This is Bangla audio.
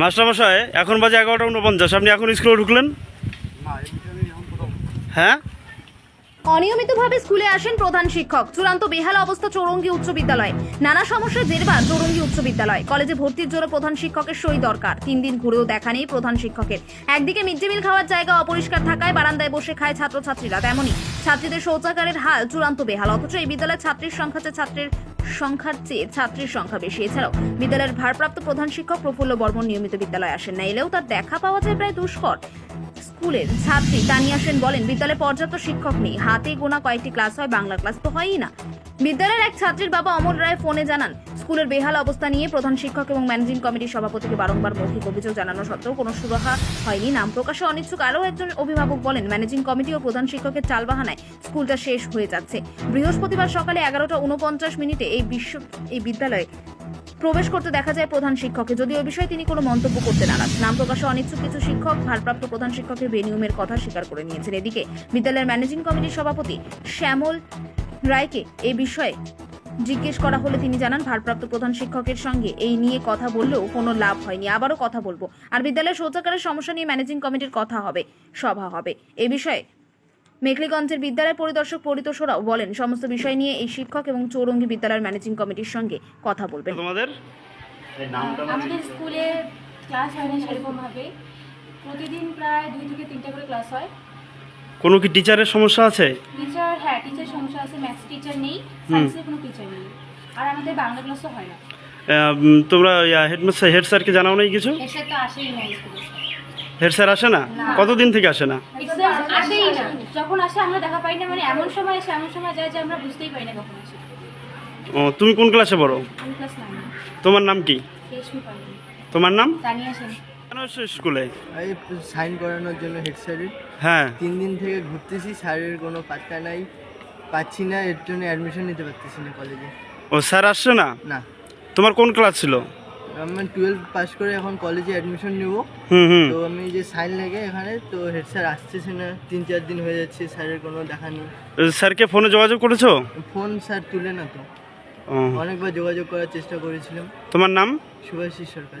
মাস্টারমশাই, এখন বাজে এগারোটা উনপঞ্চাশ। আপনি এখন স্কুলে ঢুকলেন? হ্যাঁ? অনিয়মিতভাবে স্কুলে আসেন প্রধান শিক্ষক। চূড়ান্ত বেহাল অবস্থা চৌরঙ্গি উচ্চ বিদ্যালয়। নানা সমস্যায় জেরবার চৌরঙ্গি উচ্চ বিদ্যালয়। কলেজে ভর্তির জন্য প্রধান শিক্ষকের সই দরকার। তিন দিন ঘুরেও দেখা নেই প্রধান শিক্ষকের। একদিকে মিড ডে মিল খাওয়ার জায়গা অপরিষ্কার থাকায় বারান্দায় বসে খায় ছাত্রছাত্রীরা, তেমনই। ছাত্রীদের শৌচাগারের হাল চূড়ান্ত বেহাল, অথচ এই বিদ্যালয়ের ছাত্রীর সংখ্যা চেয়ে ছাত্রের সংখ্যার চেয়ে ছাত্রীর সংখ্যা বেশি। এছাড়াও বিদ্যালয়ের ভারপ্রাপ্ত প্রধান শিক্ষক প্রফুল্ল বর্মন নিয়মিত বিদ্যালয়ে আসেন না। এলেও তার দেখা পাওয়া যায় প্রায় দুষ্কর। স্কুলের ছাত্রী তানিয়া সেন বলেন, বিদ্যালয়ে পর্যাপ্ত শিক্ষক নেই। হাতে গোনা কয়েকটি ক্লাস হয়, বাংলা ক্লাস তো হয়ই না। বিদ্যালয়ের এক ছাত্রীর বাবা অমল রায় ফোনে জানান স্কুলের বেহাল অবস্থা নিয়ে প্রধান শিক্ষক এবং ম্যানেজিং কমিটির সভাপতিকে বারংবার মৌখিক অভিযোগ জানানো সত্ত্বেও কোনো সুরাহা হয়নি। নাম প্রকাশে অনিচ্ছুক। আরও একজন অভিভাবক বলেন, ম্যানেজিং কমিটি ও প্রধান শিক্ষকের চালবাহানায় স্কুলটা শেষ হয়ে যাচ্ছে। বৃহস্পতিবার সকালে এগারোটা উনপঞ্চাশ মিনিটে এই বিশ্ব, এই বিদ্যালয়ে প্রবেশ করতে দেখা যায় প্রধান শিক্ষককে। যদিও এ বিষয়ে তিনি কোনো মন্তব্য করতে নারাজ। নাম প্রকাশে অনিচ্ছুক। কিছু শিক্ষক ভারপ্রাপ্ত প্রধান শিক্ষকের বেনিয়মের কথা স্বীকার করে নিয়েছেন। এদিকে বিদ্যালয়ের ম্যানেজিং কমিটির সভাপতি শ্যামল রায়কে এ বিষয়ে জিজ্ঞেস করা হলে তিনি জানান ভারপ্রাপ্ত প্রধান শিক্ষকের সঙ্গে এই নিয়ে কথা বললেও কোনো লাভ হয়নি। আবারও কথা বলব। আর বিদ্যালয়ের শৌচাগারের সমস্যা নিয়ে ম্যানেজিং কমিটির কথা হবে সভা হবে। এ বিষয়ে মেখলিগঞ্জের বিদ্যালয় পরিদর্শক পরিতোষরাও বলেন সমস্ত বিষয় নিয়ে এই শিক্ষক এবং চৌরঙ্গি বিদ্যালয়ের ম্যানেজিং কমিটির সঙ্গে কথা বলবেন। তোমাদের? আমাদের স্কুলে ক্লাস হয় না সেরকমভাবে। প্রতিদিন প্রায় দুই থেকে তিনটা করে ক্লাস হয়। কোনো কি টিচারের সমস্যা আছে? টিচার হ্যাঁ টিচার সমস্যা আছে ম্যাথস টিচার নেই সায়েন্সের কোনো টিচার নেই। আর আমাদের বাংলা ক্লাসও হয় না। তোমরা হেডমাস্টার হেড স্যারকে জানাও নাই কিছু? এসে তো আসেই না হেড স্যার আসে না? কতদিন থেকে আসে না? আসেই না। যখন আসে আমরা দেখা পাই না মানে এমন সময় আসে এমন সময় যায় যে আমরা বুঝতেই পারি না কখন আসে। ও তুমি কোন ক্লাসে পড়ো? তোমার নাম কি? তোমার নাম? তানিয়া সেন। স্কুলে? এই সাইন করানোর জন্য হেড স্যারের। হ্যাঁ। তিন দিন থেকে ঘুরতেছি স্যারের কোনো পাত্তা নাই। পাচ্ছি না এর জন্য অ্যাডমিশন নিতে পারতেছি না কলেজে ও স্যার আসছে না? না। তোমার কোন ক্লাস ছিল? আমি টুয়েলভ পাস করে এখন কলেজে অ্যাডমিশন নেব। তো আমি যে সাইন লেগে এখানে তো হেড স্যার আসতেছে না। তিন চার দিন হয়ে যাচ্ছে স্যারের কোনো দেখা নেই। স্যারকে ফোনে যোগাযোগ করেছ? ফোন স্যার তুলে না তো। অনেকবার যোগাযোগ করার চেষ্টা করেছিলাম। তোমার নাম? সুভাষিস সরকার।